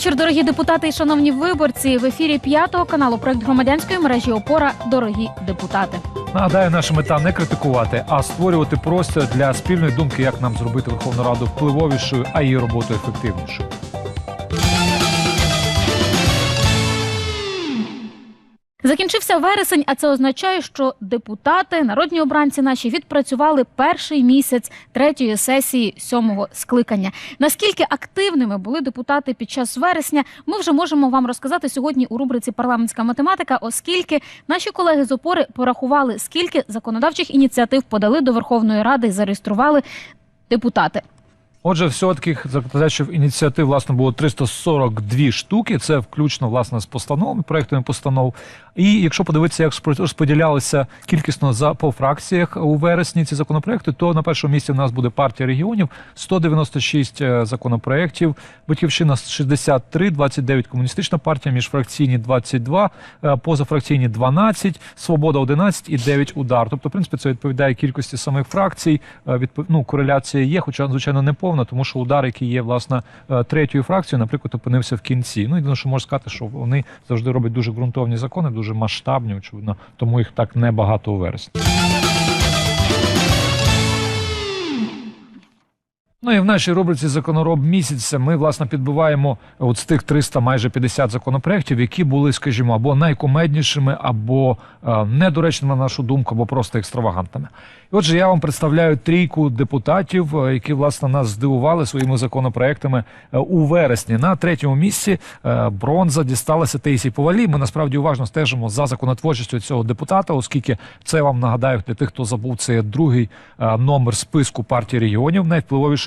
вечір, дорогі депутати і шановні виборці. В ефірі п'ятого каналу проект громадянської мережі Опора Дорогі депутати. Нагадаю, наша мета не критикувати, а створювати простір для спільної думки, як нам зробити Верховну Раду впливовішою, а її роботу ефективнішою. Закінчився вересень, а це означає, що депутати, народні обранці наші відпрацювали перший місяць третьої сесії сьомого скликання. Наскільки активними були депутати під час вересня, ми вже можемо вам розказати сьогодні у рубриці Парламентська математика, оскільки наші колеги з опори порахували, скільки законодавчих ініціатив подали до Верховної Ради і зареєстрували депутати. Отже, всього таких законодавчих ініціатив власне було 342 штуки. Це включно власне з постановами, проектами постанов. І якщо подивитися, як розподілялися кількісно за по фракціях у вересні ці законопроекти, то на першому місці в нас буде партія регіонів 196 е, законопроєктів, батьківщина 63, 29 комуністична партія, міжфракційні 22, е, позафракційні 12, свобода 11 і 9 удар. Тобто, в принципі, це відповідає кількості самих фракцій. Е, відпов- ну, кореляція є, хоча звичайно не повна, тому що удар, який є власне е, третьою фракцією, наприклад, опинився в кінці. Ну єдине, що можна сказати, що вони завжди роблять дуже ґрунтовні закони, дуже масштабні, очевидно, тому їх так небагато у вересні. Ну і в нашій рубриці Законороб місяця ми власне підбиваємо от з тих 300 майже 50 законопроєктів, які були, скажімо, або найкумеднішими, або е, недоречними на нашу думку, або просто екстравагантними. І отже, я вам представляю трійку депутатів, е, які власне нас здивували своїми законопроектами е, у вересні. На третьому місці е, бронза дісталася Тейсі Повалі. Ми насправді уважно стежимо за законотворчістю цього депутата, оскільки це вам нагадаю для тих, хто забув, це другий номер списку партії регіонів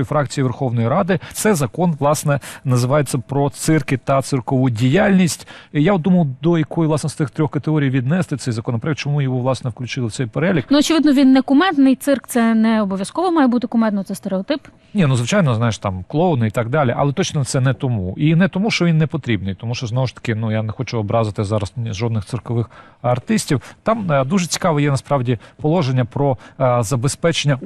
найвпливовішої фракції Верховної Ради. Це закон, власне, називається про цирки та циркову діяльність. І я думав, до якої власне з тих трьох категорій віднести цей законопроект, чому його власне включили в цей перелік. Ну очевидно, він не кумедний. Цирк це не обов'язково має бути кумедно. Це стереотип. Ні, ну звичайно, знаєш, там клоуни і так далі, але точно це не тому. І не тому, що він не потрібний, тому що знову ж таки, ну я не хочу образити зараз жодних циркових артистів. Там е, дуже цікаве є насправді положення про е, забезпечення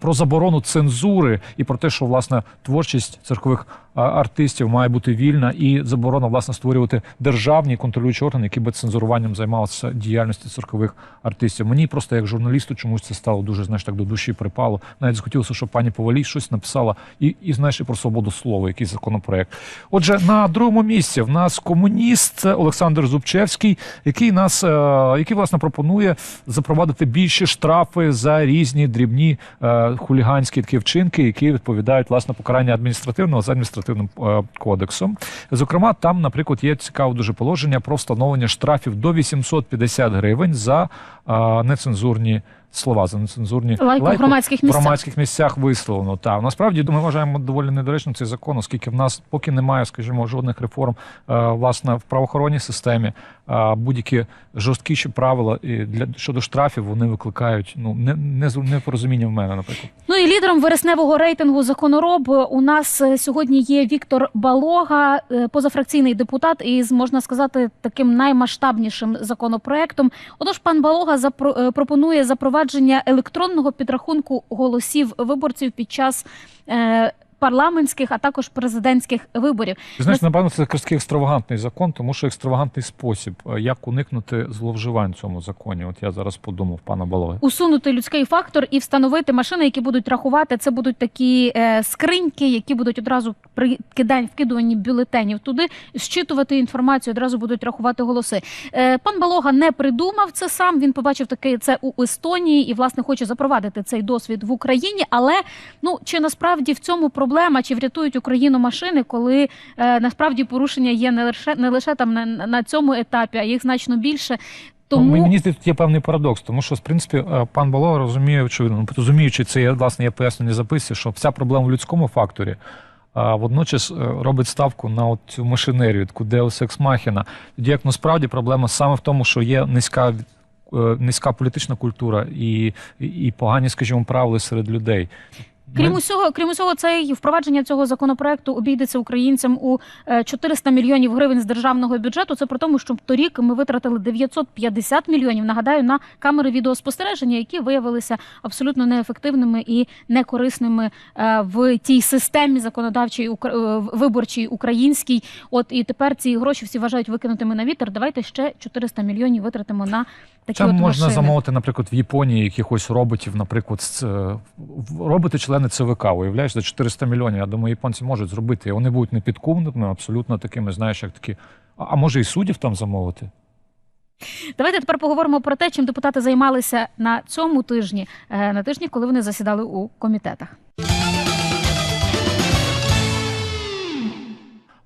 про заборону цензури і про те, що власне творчість циркових е, артистів має бути вільна і заборона власне створювати державні контролюючі органи, які би цензуруванням займалися діяльністю циркових артистів. Мені просто як журналісту чомусь це стало дуже знаєш так до душі припало. Навіть захотілося, щоб пані Повалій щось написала і, і знаєш і про свободу слова, якийсь законопроект. Отже, на другому місці в нас комуніст Олександр Зубчевський, який нас е, який власне пропонує запровадити більші штрафи за різні дрібні е, хуліганські такі вчинки, які відповідають власне покарання адміністративного за адміністративним е, кодексом. Зокрема, там, наприклад, є цікаве дуже положення про встановлення штрафів до 850 гривень за е, нецензурні слова, за нецензурні Лайк у лайки громадських в місцях. громадських місцях висловлено. Так насправді ми вважаємо доволі недоречним цей закон, оскільки в нас поки немає, скажімо, жодних реформ е, власне в правоохоронній системі. Будь-які жорсткіші правила для щодо штрафів вони викликають ну не, не, непорозуміння в мене, наприклад. Ну і лідером вересневого рейтингу законороб у нас е, сьогодні є Віктор Балога, е, позафракційний депутат, із можна сказати таким наймасштабнішим законопроектом. Отож, пан Балога запро- е, пропонує запровадження електронного підрахунку голосів виборців під час. Парламентських, а також президентських виборів. Знаєш, напевно, це такий екстравагантний закон, тому що екстравагантний спосіб, е, як уникнути зловживань в цьому законі. От я зараз подумав, пана Балоги. усунути людський фактор і встановити машини, які будуть рахувати. Це будуть такі е, скриньки, які будуть одразу при кидань вкидуванні бюлетенів туди, зчитувати інформацію, одразу будуть рахувати голоси. Е, пан Балога не придумав це сам. Він побачив таке це у Естонії і власне хоче запровадити цей досвід в Україні. Але ну чи насправді в цьому проблема, чи врятують Україну машини, коли е, насправді порушення є не лише не лише там на, на цьому етапі, а їх значно більше. Тому Ну, мені здається, тут є певний парадокс, тому що в принципі е, пан Балога розуміє, очевидно, ну, розуміючи це, я власне я поясню записі, що вся проблема в людському факторі. А водночас е, робить ставку на цю машинерію, таку Deus Ex Machina. Тоді як насправді проблема саме в тому, що є низька е, низька політична культура і, і погані, скажімо, правила серед людей. Крім усього, крім усього, цей впровадження цього законопроекту обійдеться українцям у е, 400 мільйонів гривень з державного бюджету. Це при тому, що торік ми витратили 950 мільйонів. Нагадаю, на камери відеоспостереження, які виявилися абсолютно неефективними і некорисними е, в тій системі законодавчій е, виборчій українській. От і тепер ці гроші всі вважають викинутими на вітер. Давайте ще 400 мільйонів витратимо на такі Там от можна машини. замовити, наприклад, в Японії якихось роботів, наприклад, з, е, роботи-члени ЦВК, уявляєш, за 400 мільйонів. Я думаю, японці можуть зробити. Вони будуть непідкумними, абсолютно такими, знаєш, як такі. А а може і суддів там замовити? Давайте тепер поговоримо про те, чим депутати займалися на цьому тижні, е, на тижні, коли вони засідали у комітетах.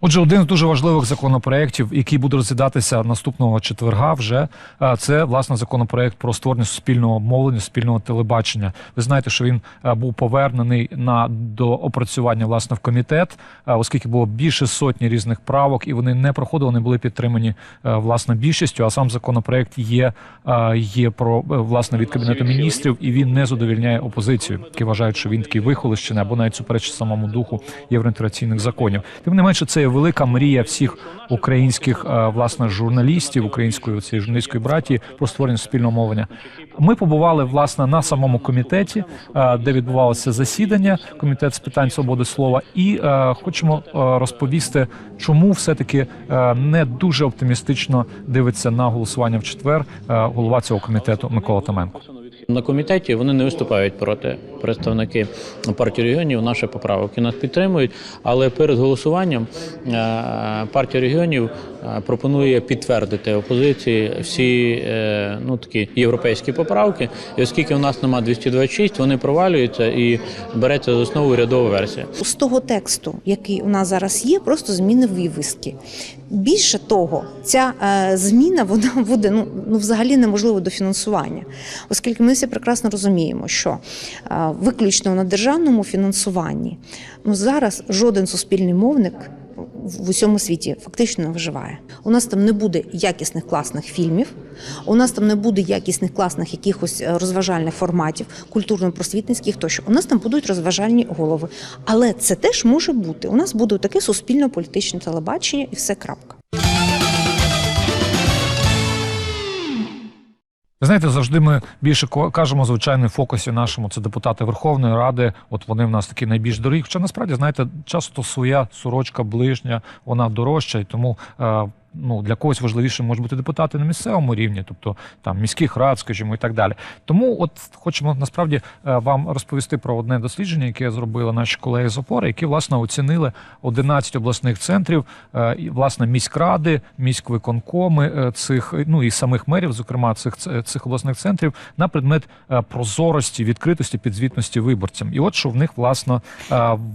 Отже, один з дуже важливих законопроєктів, який буде розглядатися наступного четверга, вже е, це власне законопроєкт про створення суспільного мовлення, суспільного телебачення. Ви знаєте, що він е, був повернений на до опрацювання власне в комітет, е, оскільки було більше сотні різних правок, і вони не проходили, не були підтримані власне більшістю. А сам законопроєкт є, є про власне від кабінету міністрів, і він не задовільняє опозицію, які вважають, що він такий вихолощений або навіть суперечить самому духу євроінтеграційних законів. Тим не менше, це велика мрія всіх українських е, власне журналістів, української цієї журналістської братії про створення суспільного мовлення. Ми побували власне на самому комітеті, е, де відбувалося засідання, комітет з питань свободи слова, і е, хочемо розповісти, чому все таки не дуже оптимістично дивиться на голосування в четвер голова цього комітету Микола Томенко. На комітеті вони не виступають проти представники партії регіонів. Наші поправки нас підтримують. Але перед голосуванням е, партія регіонів пропонує підтвердити опозиції всі е, ну такі європейські поправки. І оскільки у нас немає 226, вони провалюються і береться за основу рядова версія. з того тексту, який у нас зараз є, просто зміни вивіски. Більше того, ця е, зміна вона буде ну, ну взагалі неможливо до фінансування, оскільки ми всі прекрасно розуміємо, що е, виключно на державному фінансуванні ну зараз жоден суспільний мовник. В усьому світі фактично виживає. У нас там не буде якісних класних фільмів, у нас там не буде якісних класних якихось е, розважальних форматів, культурно-просвітницьких тощо. У нас там будуть розважальні голови. Але це теж може бути. У нас буде таке суспільно-політичне телебачення і все крапка. Ви знаєте, завжди ми більше кажемо, звичайно, в фокусі нашому це депутати Верховної Ради. От вони в нас такі найбільш дорогі. Хоча насправді, знаєте, часто своя сорочка ближня, вона дорожча, і тому. Е, Ну, для когось важливіше можуть бути депутати на місцевому рівні, тобто там міських рад, скажімо, і так далі. Тому, от хочемо насправді е, вам розповісти про одне дослідження, яке зробили наші колеги з опори, які власне оцінили 11 обласних центрів, е, і власне міськради, міськвиконкоми е, цих, ну і самих мерів, зокрема цих цих обласних центрів, на предмет прозорості, відкритості, підзвітності виборцям. І от що в них власне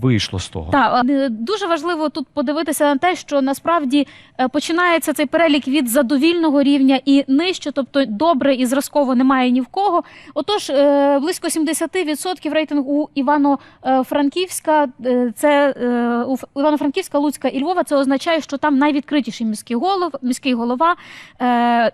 вийшло з того. Так, дуже важливо тут подивитися на те, що насправді е, починається цей перелік від задовільного рівня і нижче, тобто добре і зразково немає ні в кого. Отож, е, близько 70% рейтингу у Івано-Франківська, е, це е, у Івано-Франківська, Луцька і Львова. Це означає, що там найвідкритіший міський голов, міський голова,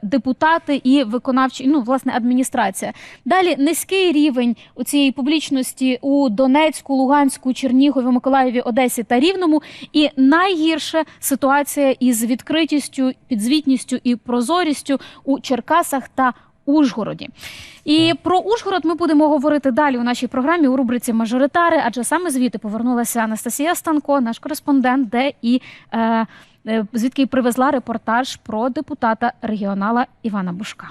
депутати і виконавчі, ну власне адміністрація. Далі низький рівень у цієї публічності у Донецьку, Луганську, Чернігові, Миколаєві, Одесі та Рівному. І найгірша ситуація із відкритістю, підзвітністю і прозорістю у Черкасах та Ужгороді. І про Ужгород ми будемо говорити далі у нашій програмі у рубриці Мажоритари, адже саме звідти повернулася Анастасія Станко, наш кореспондент, де і е, е, звідки й привезла репортаж про депутата регіонала Івана Бушка.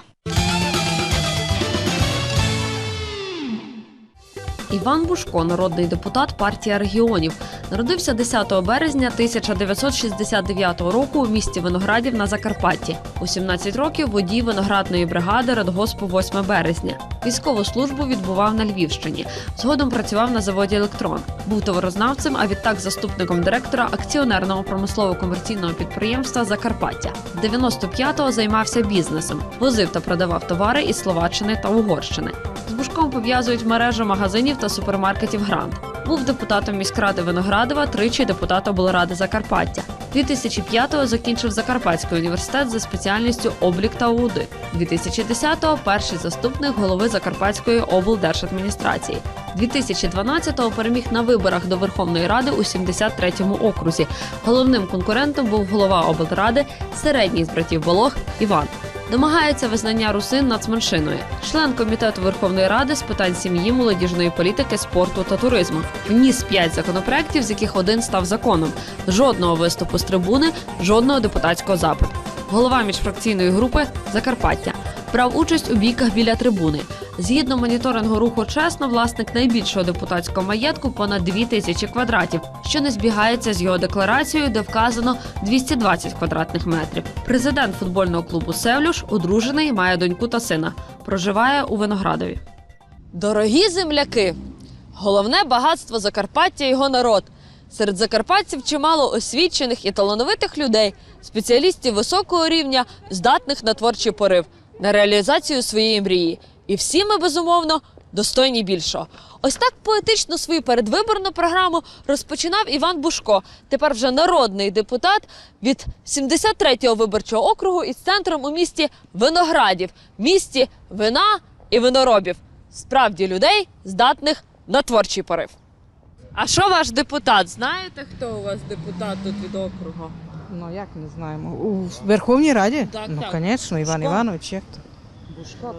Іван Бушко, народний депутат партія регіонів, народився 10 березня 1969 року у місті Виноградів на Закарпатті. У 17 років водій виноградної бригади Радгоспу 8 березня. Військову службу відбував на Львівщині. Згодом працював на заводі Електрон. Був товарознавцем, а відтак заступником директора акціонерного промислово-комерційного підприємства Закарпаття. 95-го займався бізнесом, возив та продавав товари із Словаччини та Угорщини. З Бушком пов'язують мережу магазинів та супермаркетів Грант. Був депутатом міськради Виноградова, тричі депутат облради Закарпаття. 2005-го закінчив Закарпатський університет за спеціальністю облік та аудит. 2010-го перший заступник голови Закарпатської облдержадміністрації. 2012-го переміг на виборах до Верховної Ради у 73-му окрузі. Головним конкурентом був голова облради, середній з братів Волох Іван. Домагається визнання русин нацменшиною, член комітету Верховної Ради з питань сім'ї, молодіжної політики, спорту та туризму. Вніс п'ять законопроєктів, з яких один став законом. Жодного виступу з трибуни, жодного депутатського запиту. Голова міжфракційної групи Закарпаття брав участь у бійках біля трибуни. Згідно моніторингу руху чесно, власник найбільшого депутатського маєтку понад 2 тисячі квадратів, що не збігається з його декларацією, де вказано 220 квадратних метрів. Президент футбольного клубу Севлюш одружений, має доньку та сина. Проживає у Виноградові. Дорогі земляки! Головне багатство Закарпаття його народ. Серед закарпатців чимало освічених і талановитих людей, спеціалістів високого рівня, здатних на творчий порив, на реалізацію своєї мрії. І всі ми, безумовно, достойні більшого. Ось так поетично свою передвиборну програму розпочинав Іван Бушко, тепер вже народний депутат від 73-го виборчого округу із центром у місті Виноградів, місті вина і виноробів. Справді людей, здатних на творчий порив. А що ваш депутат? Знаєте, хто у вас депутат тут від округу? Ну як не знаємо? У Верховній Раді? Так, ну, так. звісно, Іван? Іванович, як то.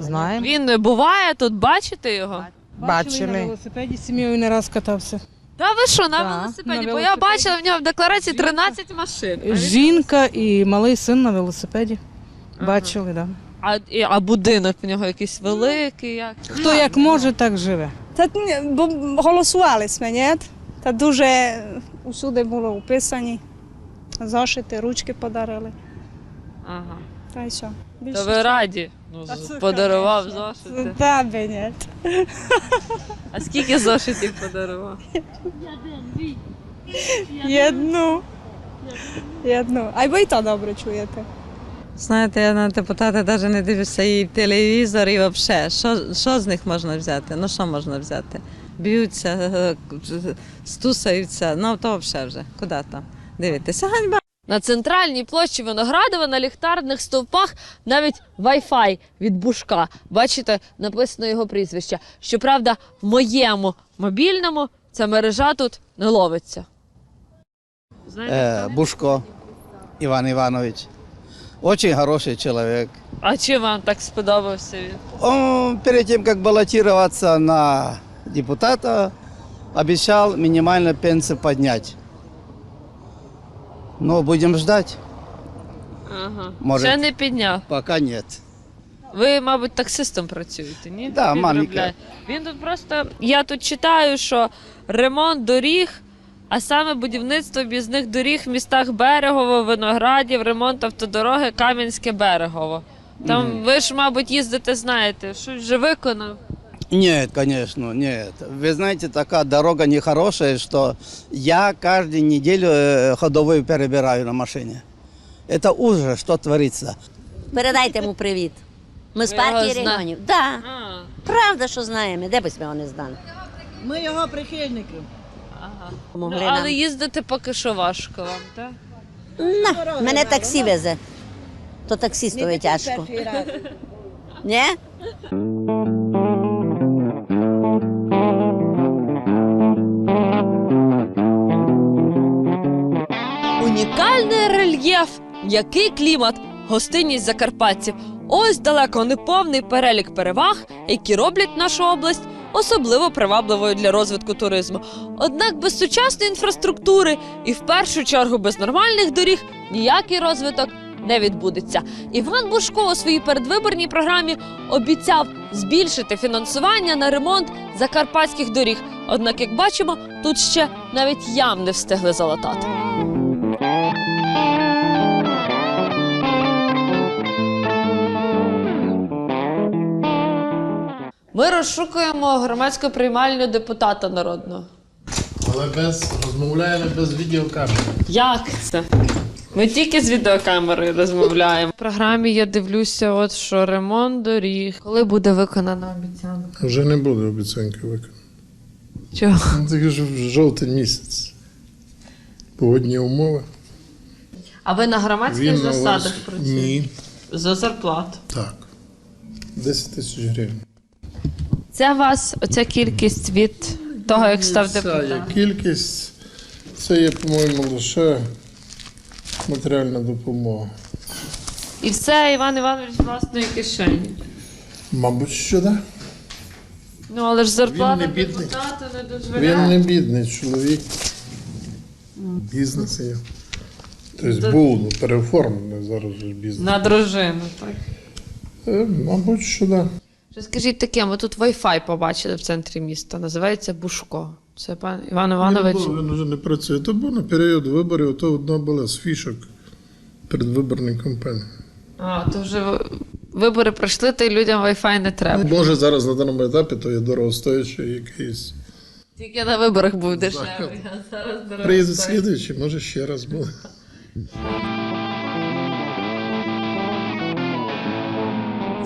Знаємо. Він буває тут, бачите його? на велосипеді з сім'єю не раз катався. Та ви що, на Так, велосипеді? на Бо я велосипеді. бачила в нього в декларації 13 машин. А він- Жінка і малий син на велосипеді. Ага. Бачили, так. Да. А, і- а будинок в нього якийсь великий. Як? Хто як може, так живе. Та ні, бо голосували ми, ні? Та дуже усюди було описані. Зошити, ручки подарили. Ага. Та й все. То ви раді? Ну, Та подарував зошити. Та би ні. А скільки зошитів подарував? Єдну. Єдну. А й ви й то добре чуєте. Знаєте, я на депутата навіть не дивлюся і телевізор, і взагалі. Що, що з них можна взяти? Ну що можна взяти? Б'ються, е, стусаються, ну то взагалі вже. Куди там? Дивитися, ганьба. На центральній площі Виноградова на ліхтарних стовпах навіть Wi-Fi від Бушка. Бачите, написано його прізвище. Щоправда, в моєму мобільному ця мережа тут не ловиться. Э, Бушко Иван Иванович. Очень хороший человек. а чим вам так сподобався він? Он перед тем, как баллотироваться на депутата, обещал минимальную пенсию поднять. Но будем ждать. Ага. Може- Ще не підняв. Пока нет. Ви, мабуть, таксистом працюєте, ні? Да, маленька. Він тут просто. Я тут читаю, що ремонт доріг, а саме будівництво об'їзних доріг в містах Берегово, Виноградів, ремонт автодороги Кам'янське Берегово. Там ви ж, мабуть, їздите, знаєте, що вже виконав. Нет, конечно, нет. Вы знаете, такая дорога нехорошая, что я каждую неделю э, ходовую перебираю на машине. Это ужас, что творится. Передайте йому привіт. Ми з Ви його партії зна- регіонів. Да, А, правда, що знаємо. Де б ми його не знали? Ми його прихильники. ага. Помогли Ну, але нам. їздити поки що важко вам, так? На, мене таксі везе. То таксістові тяжко. Ні? Рельєф, який клімат, гостинність закарпатців. Ось далеко не повний перелік переваг, які роблять нашу область особливо привабливою для розвитку туризму. Однак без сучасної інфраструктури і в першу чергу без нормальних доріг ніякий розвиток не відбудеться. Іван Бушко у своїй передвиборній програмі обіцяв збільшити фінансування на ремонт закарпатських доріг. Однак, як бачимо, тут ще навіть ям не встигли залатати. Ми розшукуємо громадську приймальню депутата народного. Але без розмовляємо без відеокамери. Як це? Ми тільки з відеокамерою розмовляємо. В програмі я дивлюся, от що ремонт доріг. Коли буде виконана обіцянка? Вже не буде обіцянки виконано. Чого? Ну, Це ж в жовтень місяць. Погодні умови. А ви на громадських Він засадах ось- працюєте? Ні. За зарплату. Так. 10 тисяч гривень. Це у вас оця кількість від того, як став депутатом? кількість. Це є, по-моєму, лише матеріальна допомога. І все Іван Іванович з власної кишені. Мабуть, що да. Ну, але ж зарплата не депутата не Він не бідний чоловік. Бізнес є. Тобто був ну, переоформлений зараз бізнес. На дружину, так. Е, Мабуть, що да. Скажіть таке, ми тут Wi-Fi побачили в центрі міста, називається Бушко. Це пан Іван Іванович. Він, він вже не працює. То був на період виборів, то одна була з фішок передвиборної кампанії. А, то вже вибори пройшли, то й людям Wi-Fi не треба. Може зараз на даному етапі то є дорогостоячий якийсь. Тільки на виборах був дешевий, а зараз Приїзд дорого. слідуючий, може ще раз буде.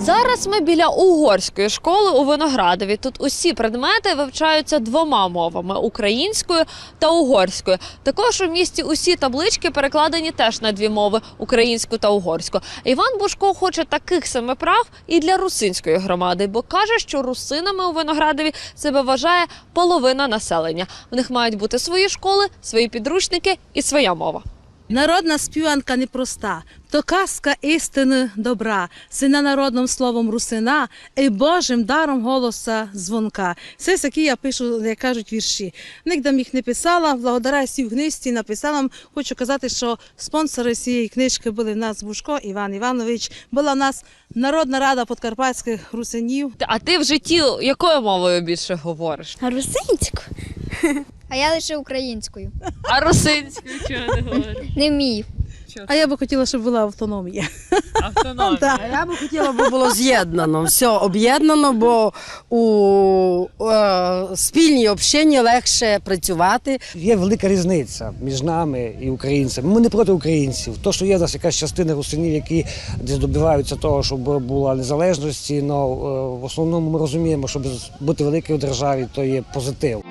Зараз ми біля угорської школи у Виноградові. Тут усі предмети вивчаються двома мовами українською та угорською. Також у місті усі таблички перекладені теж на дві мови українську та угорську. Іван Бушко хоче таких саме прав і для русинської громади, бо каже, що русинами у Виноградові себе вважає половина населення. В них мають бути свої школи, свої підручники і своя мова. Народна співанка непроста, то казка істини добра, сина народним словом русина і Божим даром голоса дзвонка. Це такі я пишу, як кажуть, вірші. Нігде їх не писала, благодаря сів гнисті написала. Хочу казати, що спонсори цієї книжки були в нас Бушко Іван Іванович. Була в нас Народна рада подкарпатських русинів. А ти в житті якою мовою більше говориш? Русинську. А я лише українською. А русинською чого не говориш? Не вмію. А я би хотіла, щоб була автономія. Автономія. Я би хотіла, б було з'єднано, все об'єднано, бо у е, спільній общенні легше працювати. Є велика різниця між нами і українцями. Ми не проти українців. То, що є в нас якась частина русинів, які десь добиваються того, щоб була незалежності, але в основному ми розуміємо, щоб бути великою державі, то є позитив.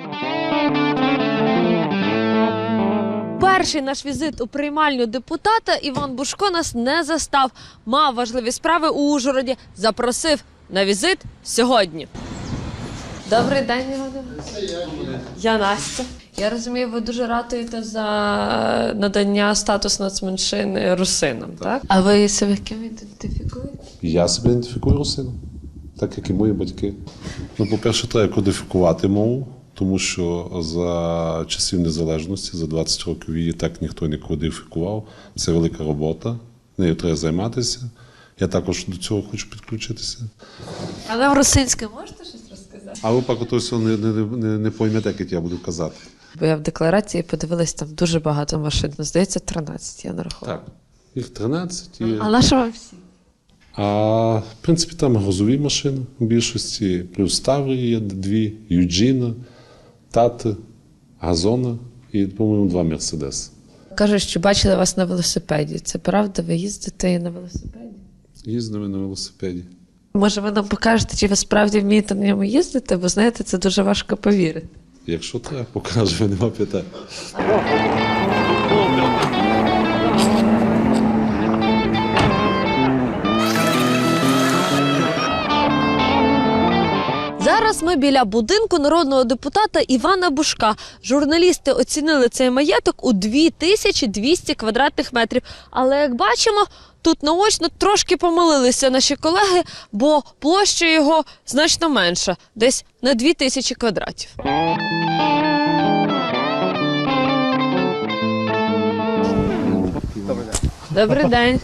Перший наш візит у приймальню депутата Іван Бушко нас не застав. Мав важливі справи у Ужгороді. Запросив на візит сьогодні. Добрий день, Іван. Я Настя. Я розумію, ви дуже ратуєте за надання статусу нацменшини русинам, так? А ви себе ким ідентифікуєте? Я себе ідентифікую русином, так як і мої батьки. Ну, по-перше, треба кодифікувати мову, тому що за часів незалежності, за 20 років її так ніхто не кодифікував. Це велика робота, нею треба займатися. Я також до цього хочу підключитися. Але в русинській можете щось розказати? А ви поки то не, не, не, не поймете, як я буду казати. Бо я в декларації подивилась, там дуже багато машин. Ну, Здається, 13, я нарахувала. Так. Їх 13. І... А на що вам всі? А в принципі, там грузові машини в більшості, плюс Таврії є дві, Юджіна, Тати, Газона і, по-моєму, два Мерседес. Кажуть, що бачили вас на велосипеді. Це правда? Ви їздите на велосипеді? Їздимо на велосипеді. Може, ви нам покажете, чи ви справді вмієте на ньому їздити, бо знаєте, це дуже важко повірити. Якщо треба, покажемо, нема питань. Зараз ми біля будинку народного депутата Івана Бушка. Журналісти оцінили цей маєток у 2200 квадратних метрів. Але як бачимо, тут наочно трошки помилилися наші колеги, бо площа його значно менша, десь на 2000 квадратів. Добрий день.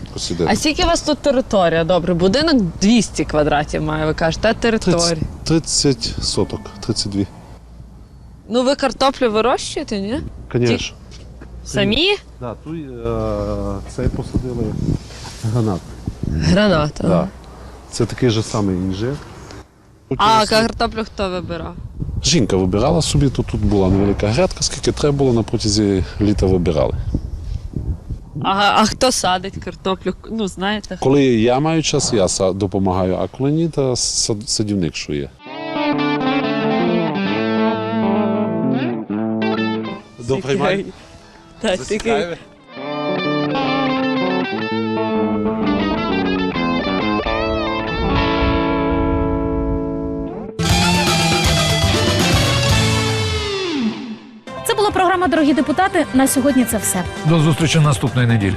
А скільки у вас тут територія? Добре, будинок 200 квадратів має, ви кажете, а територія. 30 соток, 32. Ну ви картоплю вирощуєте, ні? Звісно. Самі? Да, тут е, це посадили гранат. Гранат. ага. Да. Це такий же самий інжир. А картоплю хто вибирав? Жінка вибирала собі, то тут була невелика грядка, скільки треба було на протязі літа вибирали. А, а хто садить картоплю? Ну, знаєте. Коли я маю час, я са- допомагаю, а коли ні, то сад- садівник що є. Цікаві. Так, тільки програма Дорогі депутати. На сьогодні це все. До зустрічі наступної неділі.